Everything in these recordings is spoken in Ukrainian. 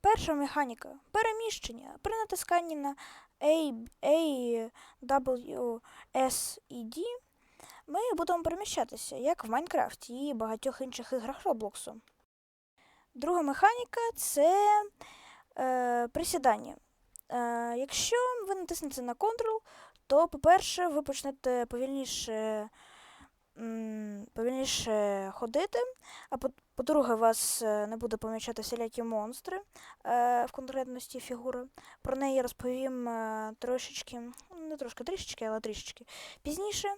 Перша механіка переміщення. При натисканні на A, A, W, S і D ми будемо переміщатися, як в Майнкрафті і багатьох інших іграх Роблоксу. Друга механіка це е, присідання. Е, якщо ви натиснете на Ctrl, то, по-перше, ви почнете повільніше, повільніше ходити, а по- по-друге, вас е, не буде помічати всілякі монстри е, в конкретності фігури. Про неї розповім е, трошечки, не трошки трішечки, але трішечки пізніше.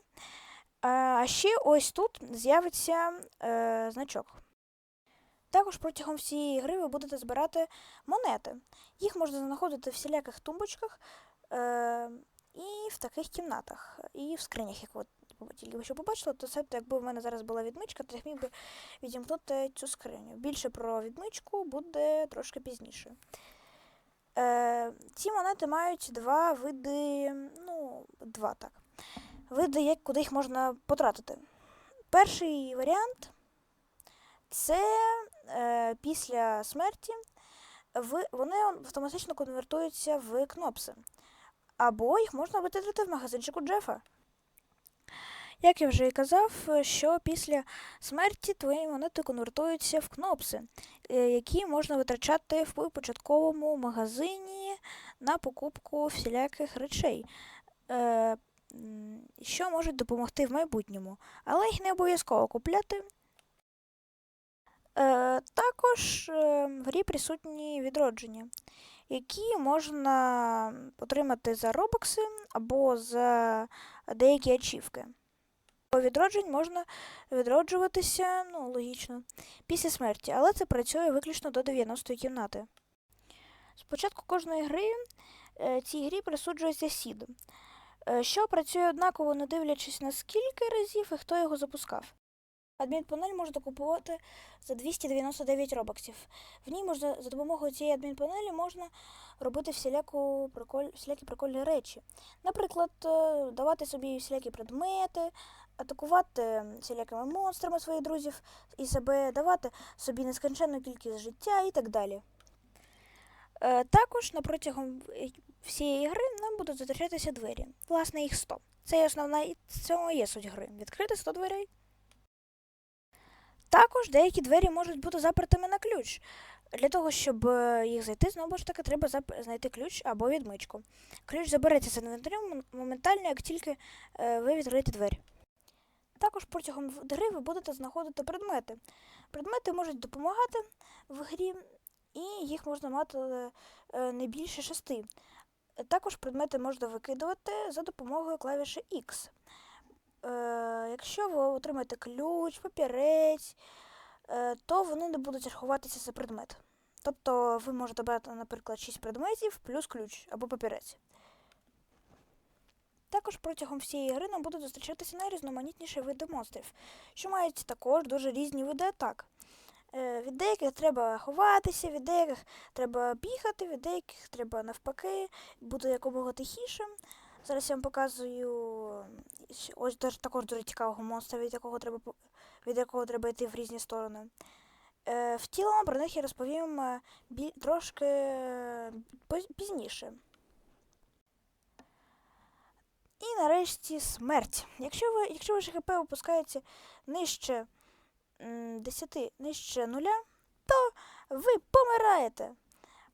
А ще ось тут з'явиться значок. Також протягом всієї гри ви будете збирати монети. Їх можна знаходити в всіляких тумбочках і в таких кімнатах, і в скринях, як ви тільки що побачили, то це якби в мене зараз була відмичка, то я міг би відімкнути цю скриню. Більше про відмичку буде трошки пізніше. Е, ці монети мають два види, ну, два так. Види, як, куди їх можна потратити. Перший варіант це е, після смерті ви, вони автоматично конвертуються в кнопси. Або їх можна витратити в магазинчику Джефа. Як я вже і казав, е, що після смерті твої монети конвертуються в кнопси, е, які можна витрачати в початковому магазині на покупку всіляких речей, е, що можуть допомогти в майбутньому, але їх не обов'язково купляти. Також в грі присутні відродження, які можна отримати за робокси або за деякі ачівки. Відроджень можна відроджуватися, ну, логічно, після смерті, але це працює виключно до 90-ї кімнати. Спочатку кожної гри е, цій грі присуджується сід, е, що працює однаково, не дивлячись на скільки разів і хто його запускав. Адмінпанель можна купувати за 299 робоксів. В ній можна за допомогою цієї адмінпанелі можна робити всіляку приколь, всілякі прикольні речі. Наприклад, е, давати собі всілякі предмети, атакувати всілякими монстрами своїх друзів і себе, давати собі нескінченну кількість життя і так далі. Е, Також протягом всієї гри нам будуть зустрічатися двері. Власне, їх 100. Це є основна і в цьому є суть гри. Відкрити 100 дверей. Також деякі двері можуть бути запертими на ключ. Для того, щоб е, їх зайти, знову ж таки, треба знайти ключ або відмичку. Ключ забереться з інвентарем моментально, як тільки е, ви відкриєте двері. Також протягом гри ви будете знаходити предмети. Предмети можуть допомагати в грі, і їх можна мати е, не більше шести. Також предмети можна викидувати за допомогою клавіші X. Е, якщо ви отримаєте ключ, папірець, е, то вони не будуть рахуватися за предмет. Тобто ви можете брати, наприклад, 6 предметів плюс ключ або папірець. Також протягом всієї гри нам будуть зустрічатися найрізноманітніші види монстрів, що мають також дуже різні види атак. Е, Від деяких треба ховатися, від деяких треба бігати, від деяких треба навпаки бути якомога тихішим. Зараз я вам показую ось також дуже цікавого монстра, від якого треба від якого треба йти в різні сторони. Е, в цілому про них я розповім е, трошки пізніше. І нарешті смерть. Якщо ви, якщо ваше ХП опускається нижче 10, нижче нуля, то ви помираєте.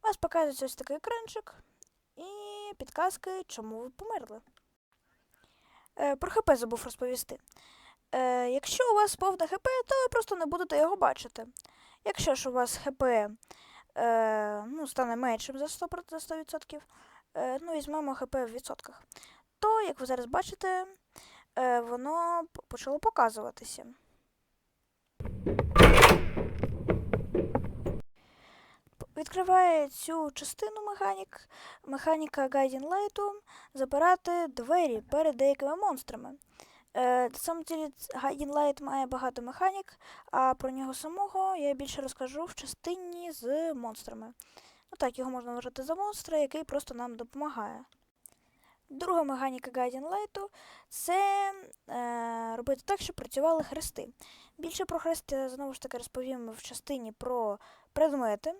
У вас показується ось такий екранчик і підказки, чому ви померли. Е, про ХП забув розповісти. Е, якщо у вас повне ХП, то ви просто не будете його бачити. Якщо ж у вас ХП е, ну, стане меншим за 100%, за 100% е, ну, візьмемо ХП в відсотках, то, як ви зараз бачите, е, воно почало показуватися. Відкриває цю частину механік, механіка Light забирати двері перед деякими монстрами. На самом деле, Guiding Light має багато механік, а про нього самого я більше розкажу в частині з монстрами. Ну так, його можна вважати за монстра, який просто нам допомагає. Друга механіка Guiding Light це е, робити так, щоб працювали хрести. Більше про хрести я знову ж таки розповім в частині про предмети.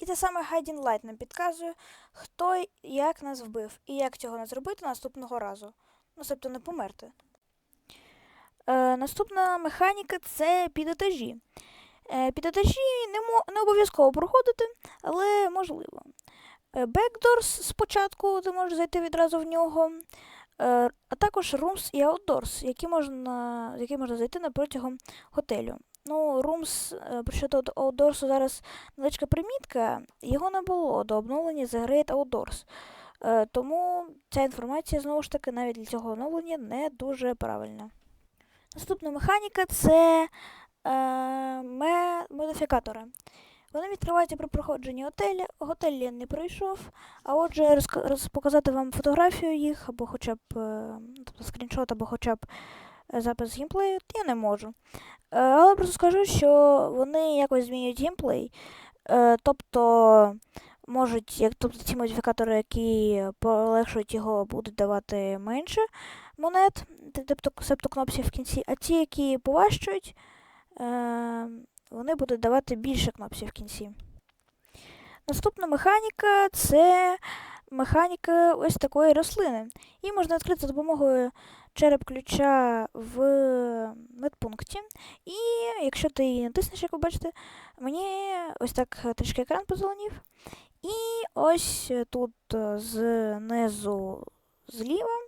І те саме Guiding Light нам підказує, хто й як нас вбив і як цього не зробити наступного разу. Ну, тобто не померти. Е, наступна механіка це підетажі. Е, підетажі не, не обов'язково проходити, але можливо. Е, Backdoors спочатку ти можеш зайти відразу в нього, е, а також Rooms і Outdoors, які можна, які можна зайти на протягом готелю. Ну, Rooms, е, про що Outdoors зараз невеличка примітка, його не було до обновлення The Great Outdoors. Тому ця інформація знову ж таки навіть для цього оновлення не дуже правильна. Наступна механіка це е, модифікатори. Вони відкриваються при проходженні готеля. Готель я не пройшов, а отже, розка- роз, показати вам фотографію їх, або хоча б е, тобто скріншот, або хоча б е, запис геймплею, я не можу. Е, але просто скажу, що вони якось змінюють геймплей. Тобто можуть, як тобто ці модифікатори, які полегшують його, будуть давати менше монет, тобто себто кнопсів в кінці, а ті, які поважчують, вони будуть давати більше кнопсів в кінці. Наступна механіка це механіка ось такої рослини. Її можна відкрити за допомогою череп ключа в медпункті. І якщо ти її натиснеш, як ви бачите, мені ось так трішки екран позеленів. І ось тут е, знизу зліва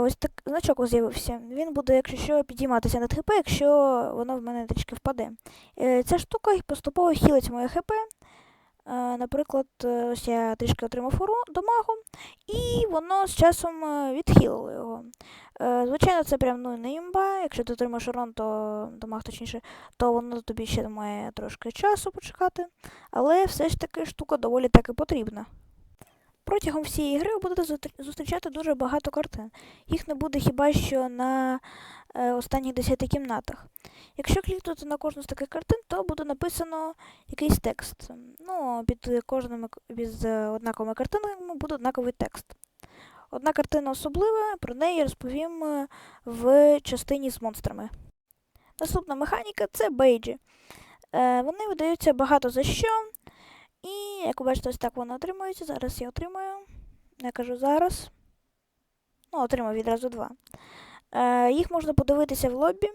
ось так значок з'явився. Він буде, якщо що, підійматися над ХП, якщо воно в мене трішки впаде. Е, Ця штука поступово хілить моє ХП. Е, Наприклад, е, ось я трішки отримав урон дамагу, і воно з часом е, відхилило його. Е, Звичайно, це прям ну, не імба. Якщо ти отримаєш урон, то дамаг точніше, то воно тобі ще має трошки часу почекати. Але все ж таки штука доволі таки потрібна. Протягом всієї гри ви будете зустрічати дуже багато картин. Їх не буде хіба що на е, останніх 10 кімнатах. Якщо клікнути на кожну з таких картин, то буде написано якийсь текст. Ну, під кожними під е, однаковими картинами буде однаковий текст. Одна картина особлива, про неї розповім е, в частині з монстрами. Наступна механіка це бейджі. Е, вони видаються багато за що. І, як ви бачите, ось так воно отримується. Зараз я отримаю. Я кажу зараз. Ну, отримав відразу два. Е, їх можна подивитися в лобі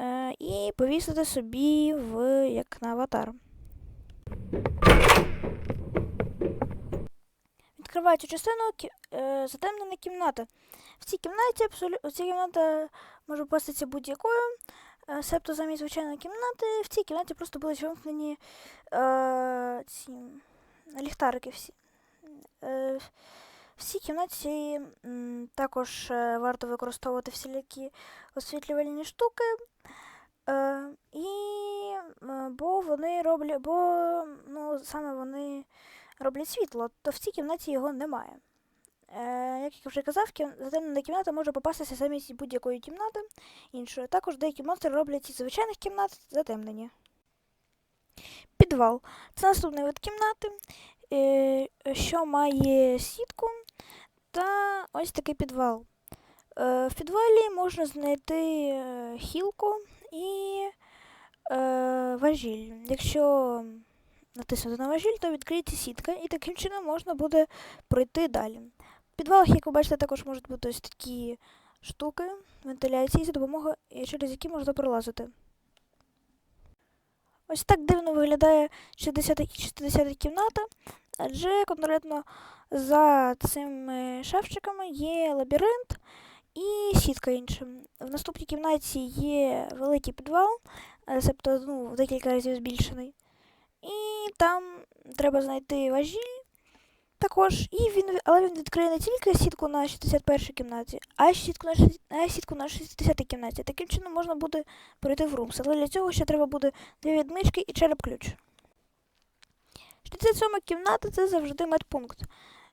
е, і повісити собі в як на аватар. Відкриваю цю частину е, затемнена кімната. В цій кімнаті абсолютно ця кімната може попастися будь-якою. Е, Себто замість звичайної кімнати, в цій кімнаті просто були вимкнені е, ліхтарики всі. Е, в цій кімнаті м, також е, варто використовувати всілякі освітлювальні штуки. Е, і, бо вони роблять, бо ну, саме вони роблять світло, то в цій кімнаті його немає. Е, як я вже казав, затемнена кімната може попастися замість будь-якої кімнати іншої. Також деякі монстри роблять із звичайних кімнат затемнені. Підвал. Це наступний вид кімнати, е, що має сітку та ось такий підвал. Е, в підвалі можна знайти хілку і важіль. Якщо натиснути на важіль, то відкриється сітка, і таким чином можна буде пройти далі. Підвалах, як ви бачите, також можуть бути ось такі штуки вентиляції, за допомогою через які можна пролазити. Ось так дивно виглядає 60 і 60 кімната, адже конкретно за цими шафчиками є лабіринт і сітка інша. В наступній кімнаті є великий підвал, себто ну, в декілька разів збільшений. І там треба знайти важіль також. І він, але він відкриє не тільки сітку на 61 кімнаті, а й сітку на, а сітку на 60 кімнаті. Таким чином можна буде перейти в румс. Але для цього ще треба буде дві відмички і череп ключ. 67 кімната це завжди медпункт.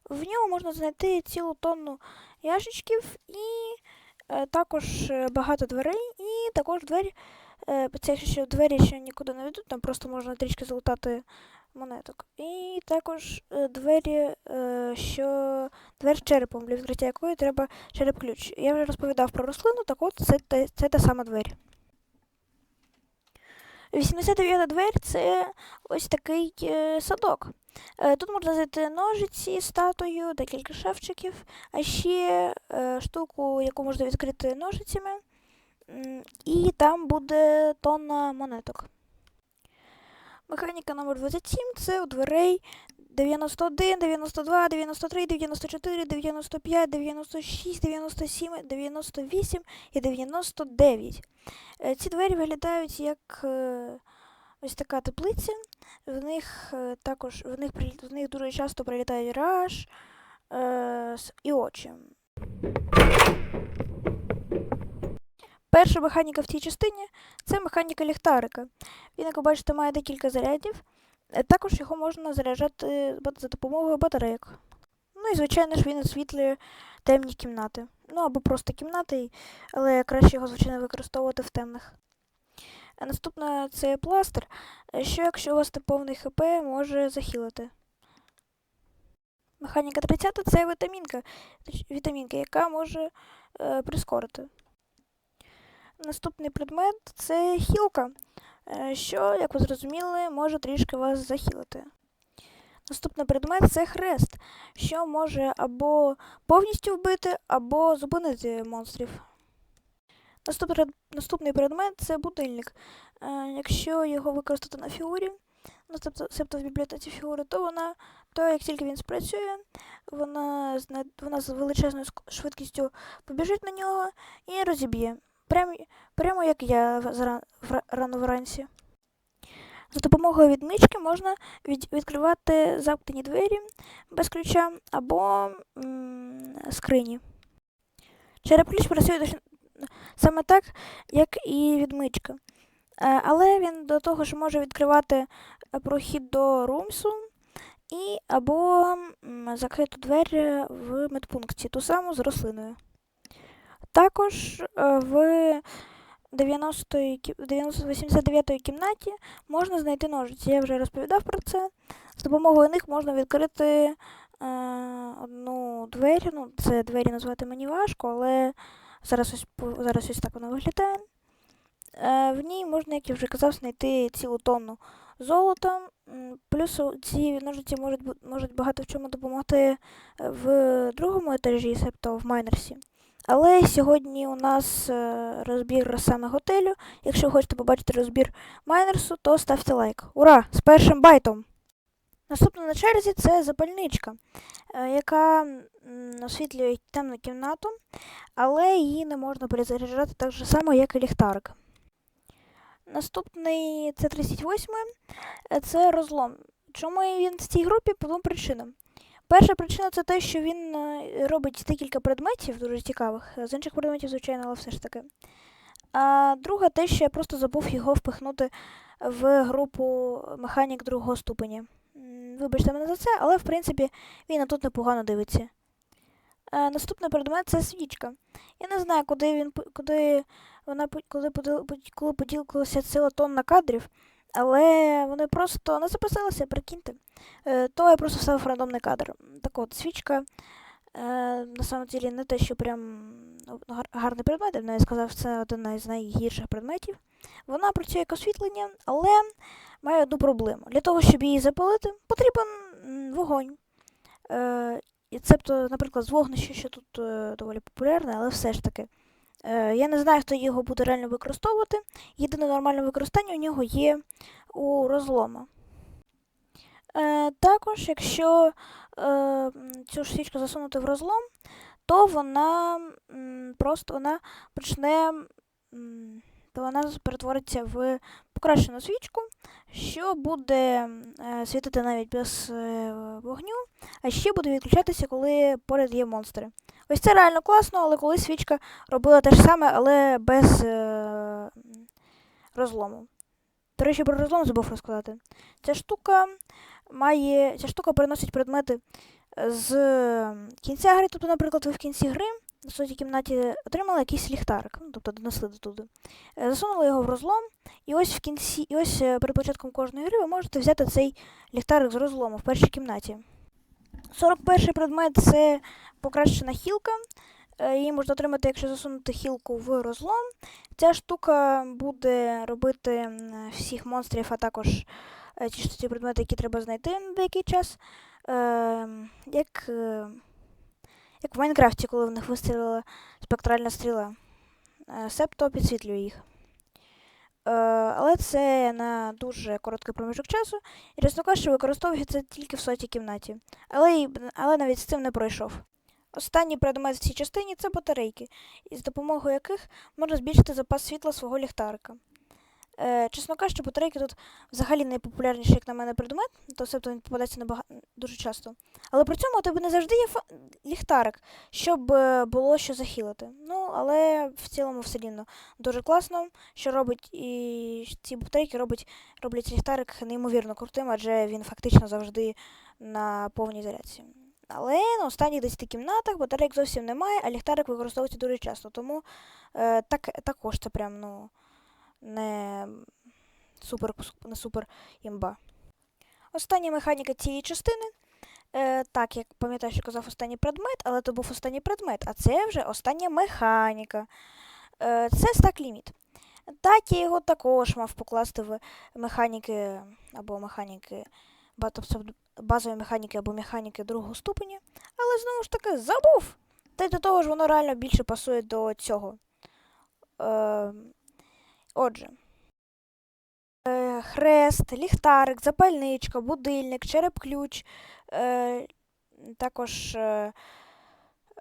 В ньому можна знайти цілу тонну ящичків і е, також е, багато дверей, і також двері. Е, це ще двері ще нікуди не ведуть, там просто можна трішки залутати монеток. І також е, двері, е, що двері з черепом, для відкриття якої треба череп ключ. Я вже розповідав про рослину, так от це, це та сама двері. 89-та двері це ось такий е, садок. Тут можна знайти ножиці, статую, декілька шевчиків, а ще штуку, яку можна відкрити ножицями. І там буде тонна монеток. Механіка номер 27 це у дверей 91, 92, 93, 94, 95, 96, 97, 98 і 99. Е, Ці двері виглядають як е, ось така теплиця. В них е, також в них, в них дуже часто прилітають раш е, і очі. Перша механіка в цій частині це механіка ліхтарика. Він, як ви бачите, має декілька зарядів. Е, Також його можна заряджати за допомогою батарейок. Ну і, звичайно ж, він освітлює темні кімнати. Ну або просто кімнати, але краще його, звичайно, використовувати в темних. А наступна це пластир, е, що якщо у вас повний ХП, може захилити. Механіка 30 це вітамінка, вітамінка, яка може е, прискорити. Наступний предмет це хілка, е, що, як ви зрозуміли, може трішки вас захилити. Наступний предмет це хрест, що може або повністю вбити, або зупинити монстрів. Наступний, предмет це будильник. Е, якщо його використати на фігурі, ну, тобто, в бібліотеці фігури, то вона, то як тільки він спрацює, вона, вона з величезною швидкістю побіжить на нього і розіб'є. Прямо, прямо як я зара- рано вранці. За допомогою відмички можна від, відкривати замкнені двері без ключа або м, скрині. Череп-ключ працює саме так, як і відмичка. Е, Але він до того ж може відкривати е, прохід до румсу і або закриту двері в медпункті, ту саму з рослиною. Також е, в 90 89 кімнаті можна знайти ножиці. Я вже розповідав про це. З допомогою них можна відкрити е, одну двері. Ну, це двері назвати мені важко, але зараз ось, зараз ось так вона виглядає. Е, в ній можна, як я вже казав, знайти цілу тонну золота. Плюс ці ножиці можуть, можуть багато в чому допомогти е, в другому етажі, себто в майнерсі. Але сьогодні у нас е, розбір саме готелю. Якщо хочете побачити розбір майнерсу, то ставте лайк. Ура! З першим байтом! Наступна на черзі це запальничка, е, яка освітлює темну кімнату, але її не можна перезаряджати так же само, як і ліхтарик. Наступний це 38 е, це розлом. Чому він в цій групі? По двом причинам. Перша причина це те, що він е, робить декілька предметів дуже цікавих, з інших предметів, звичайно, але все ж таки. А друга те, що я просто забув його впихнути в групу механік другого ступеня. Вибачте мене за це, але в принципі він тут непогано дивиться. Е, наступний предмет це свічка. Я не знаю, куди він куди вона коли поділ- коли поділилася ціла тонна кадрів, але вони просто не записалися, прикиньте. Е, то я просто вставив рандомний кадр. Так от, свічка е, на самом деле не те, що прям ну, гарний предмет, я сказав, це один із найгірших предметів. Вона працює як освітлення, але має одну проблему. Для того, щоб її запалити, потрібен вогонь. Е, цебто, наприклад, з вогнища, що тут доволі популярне, але все ж таки. Е, я не знаю, хто його буде реально використовувати. Єдине нормальне використання у нього є у розлома. Е, також, якщо е, цю ж свічку засунути в розлом, то вона просто вона почне. То вона перетвориться в покращену свічку, що буде світити навіть без вогню, а ще буде відключатися, коли поряд є монстри. Ось це реально класно, але коли свічка робила те ж саме, але без е, розлому. До речі, про розлом забув розказати. Ця штука має. Ця штука переносить предмети з кінця гри. Тобто, наприклад, ви в кінці гри на своїй кімнаті отримали якийсь ліхтарик, ну, тобто донесли до туди. Е, Засунули його в розлом, і ось в кінці, і ось е, перед початком кожної гри ви можете взяти цей ліхтарик з розлому в першій кімнаті. 41 предмет це покращена хілка. Е, Її можна отримати, якщо засунути хілку в розлом. Ця штука буде робити всіх монстрів, а також е, ті, ті предмети, які треба знайти на деякий час. Е, як, як в Майнкрафті, коли в них вистрілила спектральна стріла. Септо підсвітлює їх. Е, але це на дуже короткий проміжок часу, і чесно використовує використовується тільки в сотій кімнаті. Але, й- але навіть з цим не пройшов. Останній предмет в цій частині це батарейки, із допомогою яких можна збільшити запас світла свого ліхтарика. Е, чесно кажучи, батарейки тут взагалі найпопулярніший, як на мене, предмет, то себто він попадається набага... дуже часто. Але при цьому у тебе не завжди є фа- ліхтарик, щоб е, було що захилити. Ну, але в цілому все рівно дуже класно, що робить і ці батарейки робить, роблять ліхтарик неймовірно крутим, адже він фактично завжди на повній зарядці. Але на останніх 10 кімнатах батарейок зовсім немає, а ліхтарик використовується дуже часто. Тому е, так, також це прям ну, не супер, не супер імба. Остання механіка цієї частини. Е, так, як пам'ятаю, що казав останній предмет, але то був останній предмет, а це вже остання механіка. Е, це стак ліміт. Так, я його також мав покласти в механіки або механіки тобто базової механіки або механіки другого ступеня, але знову ж таки забув. Та й до того ж воно реально більше пасує до цього. Е, отже. Е, хрест, ліхтарик, запальничка, будильник, череп-ключ, е, також е,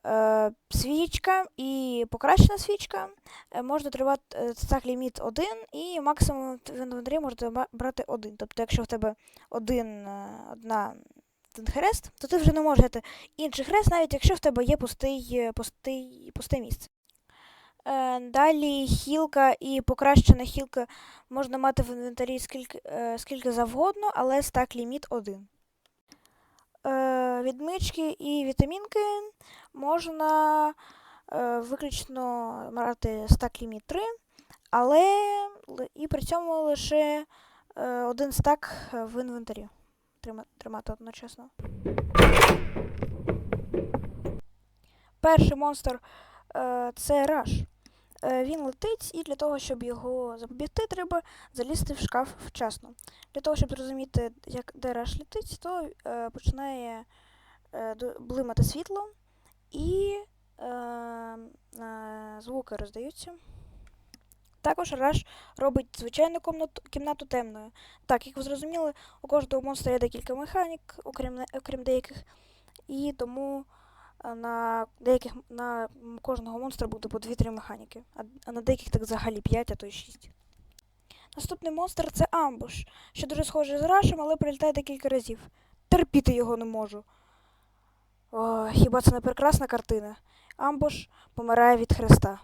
е, свічка і покращена свічка. Е, можна тривати е, ліміт 1 і максимум в інвентарі можете брати один. Тобто, якщо в тебе один, е, одна, один хрест, то ти вже не можеш взяти інший хрест, навіть якщо в тебе є пустий, е, пустий, пусте місце. Е, Далі хілка і покращена хілка можна мати в інвентарі скільки, е, скільки завгодно, але стак ліміт 1. Е, Відмички і вітамінки можна виключно брати стак ліміт 3, але і при цьому лише один стак в інвентарі тримати одночасно. Перший монстр це раш. Е, Він летить, і для того, щоб його запобігти, треба залізти в шкаф вчасно. Для того, щоб зрозуміти, як де раш летить, то е, починає е, блимати світло і е, е, звуки роздаються. Також раш робить звичайну комнату, кімнату темною. Так, як ви зрозуміли, у кожного монстра є декілька механік, окрім, окрім деяких, і тому на деяких на кожного монстра буде по 2-3 механіки, а, на деяких так взагалі 5, а то й 6. Наступний монстр це амбуш, що дуже схожий з рашем, але прилітає декілька разів. Терпіти його не можу. О, хіба це не прекрасна картина? Амбуш помирає від хреста.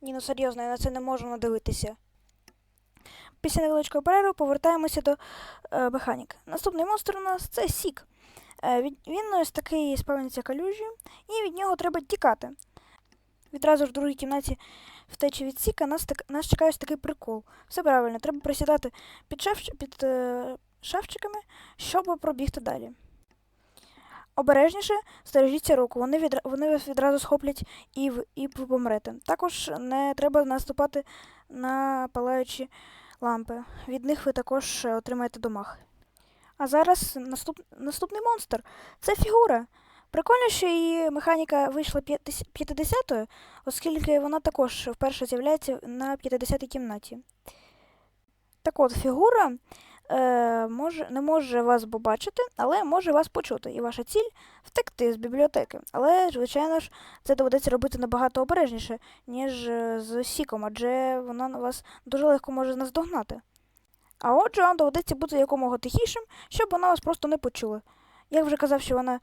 Ні, ну серйозно, я на це не можу надивитися. Після невеличкої перерви повертаємося до е, механіки. Наступний монстр у нас це Сік. Е, від, він ось такий спавниться калюжі, і від нього треба тікати. Відразу ж в другій кімнаті втечі від Сіка нас, так, нас чекає ось такий прикол. Все правильно, треба присідати під, шаф, під е, шафчиками, щоб пробігти далі. Обережніше стережіться руку, вони, відра... вони вас відразу схоплять і, і ви помрете. Також не треба наступати на палаючі лампи. Від них ви також е, отримаєте домах. А зараз наступ... наступний монстр. Це фігура. Прикольно, що її механіка вийшла 50-ю, оскільки вона також вперше з'являється на 50-й кімнаті. Так от, фігура е, може, не може вас побачити, але може вас почути. І ваша ціль втекти з бібліотеки. Але, звичайно ж, це доведеться робити набагато обережніше, ніж е, з Сіком, адже вона на вас дуже легко може наздогнати. А отже, вам доведеться бути якомога тихішим, щоб вона вас просто не почула. Як вже казав, що вона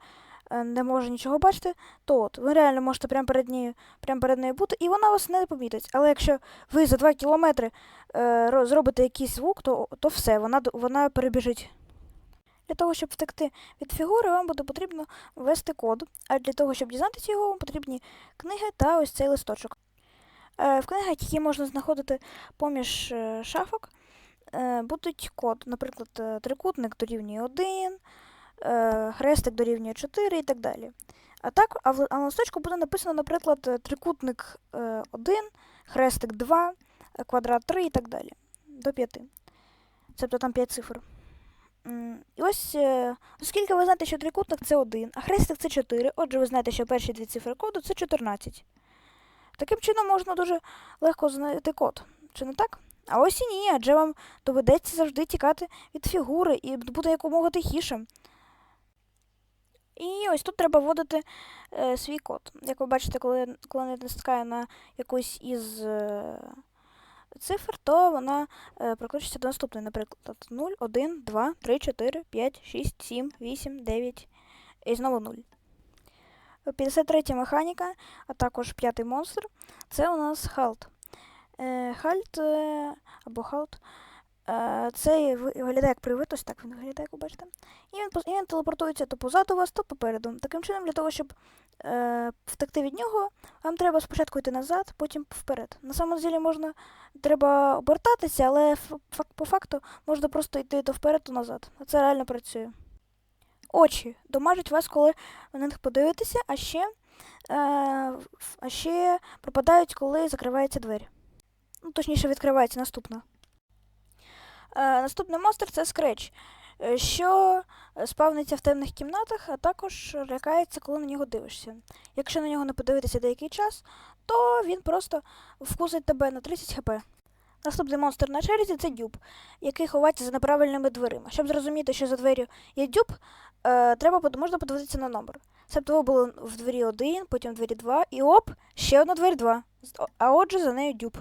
е, не може нічого бачити, то от ви реально можете прямо перед нею, прямо перед нею бути, і вона вас не помітить. Але якщо ви за 2 кілометри е, зробите якийсь звук, то, то все, вона, вона перебіжить. Для того, щоб втекти від фігури, вам буде потрібно ввести код, а для того, щоб дізнатися його, вам потрібні книги та ось цей листочок. Е, В книгах, які можна знаходити поміж е, шафок, будуть код, наприклад, е, трикутник дорівнює 1, е, хрестик дорівнює 4 і так далі. А так, а в, листочку буде написано, наприклад, е, трикутник е, 1, хрестик 2, е, квадрат 3 і так далі. До 5. Тобто там 5 цифр. І ось, е, оскільки ви знаєте, що трикутник це 1, а хрестик це 4, отже, ви знаєте, що перші дві цифри коду це 14. Таким чином можна дуже легко знайти код. Чи не так? А ось і ні, адже вам доведеться завжди тікати від фігури і бути якомога тихіше. І ось тут треба вводити е, свій код. Як ви бачите, коли, я натискаю на якусь із е, цифр, то вона е, прокручується до наступної, наприклад, 0, 1, 2, 3, 4, 5, 6, 7, 8, 9 і знову 0. 53 механіка, а також п'ятий монстр це у нас Халт. Е, Хальт е, або Халт. Е, це виглядає як привид, ось так він виглядає, як ви бачите. І він, і він телепортується то позаду вас, то попереду. Таким чином, для того, щоб е, втекти від нього, вам треба спочатку йти назад, потім вперед. На самом деле можна треба обертатися, але по факту можна просто йти то вперед, то назад. Це реально працює. Очі домажуть вас, коли ви на них подивитеся, а ще, е, а ще пропадають, коли закривається двері. Точніше, відкривається наступна. Е, наступний монстр це скреч, що спавниться в темних кімнатах, а також лякається, коли на нього дивишся. Якщо на нього не подивитися деякий час, то він просто вкусить тебе на 30 хп. Наступний монстр на черзі це дюб, який ховається за неправильними дверима. Щоб зрозуміти, що за дверю є дюб, е, треба можна подивитися на номер. Себто було в двері 1, потім в двері 2, і оп, ще одна двері 2. А отже, за нею дюб.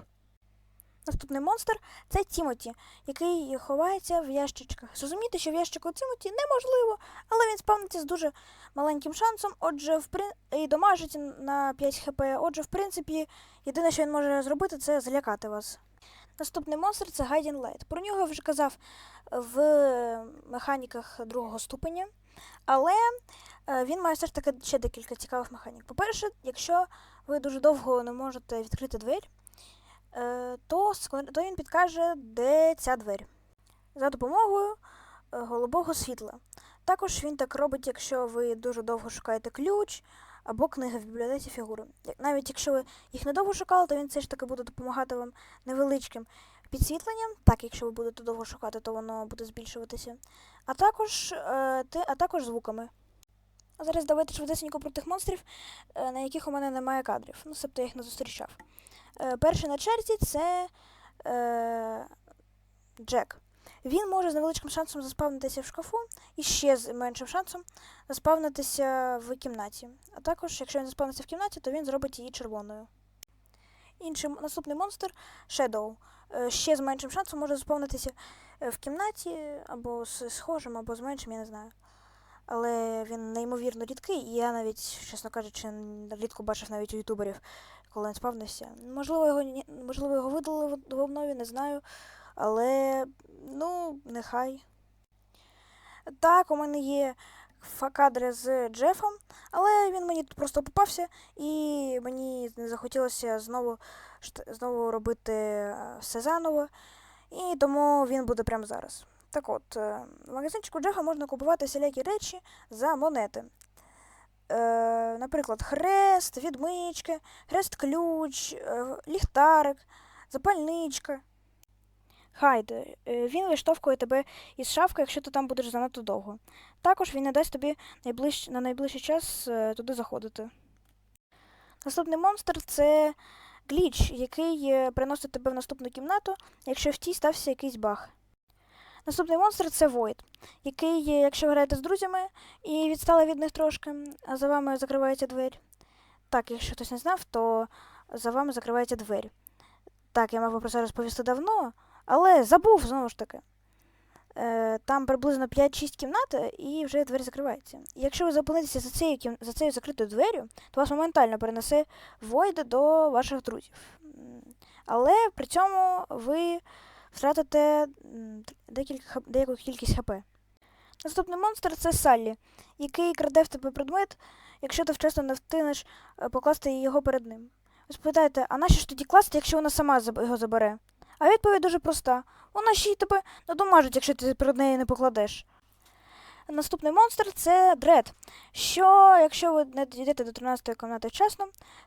Наступний монстр це Тімоті, який ховається в ящичках. Зрозуміти, що в ящику Тімоті неможливо, але він спавниться з дуже маленьким шансом, отже, в при... і домажить на 5 хп. Отже, в принципі, єдине, що він може зробити, це залякати вас. Наступний монстр це Гайдін Лайт. Про нього я вже казав в механіках другого ступеня, але е, він має все ж таки ще декілька цікавих механік. По-перше, якщо ви дуже довго не можете відкрити двері, то, то він підкаже, де ця двері за допомогою е, голубого світла. Також він так робить, якщо ви дуже довго шукаєте ключ або книги в бібліотеці фігури. Навіть якщо ви їх недовго шукали, то він все ж таки буде допомагати вам невеличким підсвітленням. Так, якщо ви будете довго шукати, то воно буде збільшуватися. А також, е, а також звуками. А зараз давайте швидесенько про тих монстрів, е, на яких у мене немає кадрів. Ну, себто я їх не зустрічав. Е, перший на черзі це е, Джек. Він може з невеличким шансом заспавнитися в шкафу і ще з меншим шансом заспавнитися в кімнаті. А також, якщо він заспавниться в кімнаті, то він зробить її червоною. Інший наступний монстр Shadow. Е, Ще з меншим шансом може заспавнитися е, в кімнаті або з схожим, або з меншим, я не знаю. Але він неймовірно рідкий, і я навіть, чесно кажучи, рідко бачив навіть у ютуберів, коли він спавнився. Можливо, його можливо, його видали в- обнові, не знаю. Але ну, нехай. Так, у мене є кадри з Джефом, але він мені тут просто попався, і мені не захотілося знову, знову робити е, все заново, і тому він буде прямо зараз. Так от, е, в магазинчику Джефа можна купувати всілякі речі за монети. Е, наприклад, хрест, відмички, хрест-ключ, е, ліхтарик, запальничка. Хайд, е, він виштовхує тебе із шафки, якщо ти там будеш занадто довго. Також він не дасть тобі найближ... на найближчий час туди заходити. Наступний монстр це гліч, який приносить тебе в наступну кімнату, якщо в тій стався якийсь баг. Наступний монстр це Void, який, якщо ви граєте з друзями і відстали від них трошки, а за вами закривається двері. Так, якщо хтось не знав, то за вами закривається двері. Так, я мав би про це розповісти давно, але забув знову ж таки. Е, там приблизно 5-6 кімнат, і вже двері закриваються. І якщо ви зупинитеся за цією, кім... за цією закритою дверю, то вас моментально перенесе Void до ваших друзів. Але при цьому ви втратите декілька, деяку кількість ХП. Наступний монстр це Саллі, який краде в тебе предмет, якщо ти вчасно не встигнеш е, покласти його перед ним. Ви спитаєте, а нащо ж тоді класти, якщо вона сама його забере? А відповідь дуже проста. Вона ще й тебе надумажить, якщо ти перед нею не покладеш. Наступний монстр це дред. Що, якщо ви не дійдете до 13-ї кімнати вчасно,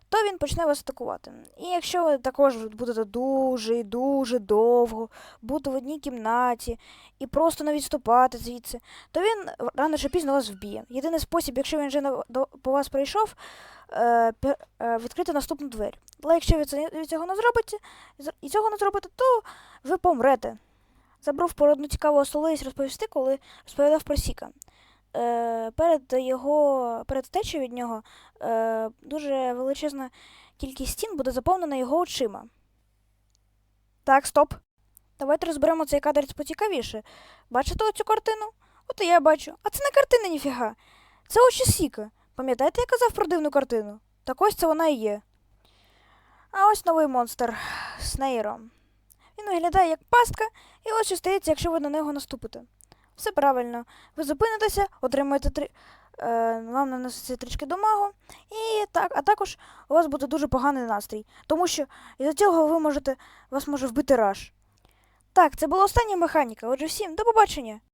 то він почне вас атакувати. І якщо ви також будете дуже і дуже довго бути в одній кімнаті і просто не відступати звідси, то він рано чи пізно вас вб'є. Єдиний спосіб, якщо він вже по вас прийшов, е, е, відкрити наступну двері. Але якщо ви цього не зробите і цього не зробите, то ви помрете. Забув про одну цікаву особливість розповісти, коли розповідав про Сіка. Е, перед його перед втечею від нього е, дуже величезна кількість стін буде заповнена його очима. Так, стоп. Давайте розберемо цей кадр поцікавіше. Бачите оцю картину? От і я бачу. А це не картина ніфіга. Це очі Сіка. Пам'ятаєте, я казав про дивну картину? Так ось це вона і є. А ось новий монстр Снейро. Він виглядає як пастка, і ось що стається, якщо ви на нього наступите. Все правильно. Ви зупинитеся, отримаєте три. Е, вам нанесеться трішки домагу, і так, а також у вас буде дуже поганий настрій, тому що із-за цього ви можете вас може вбити раш. Так, це була остання механіка. Отже, всім до побачення.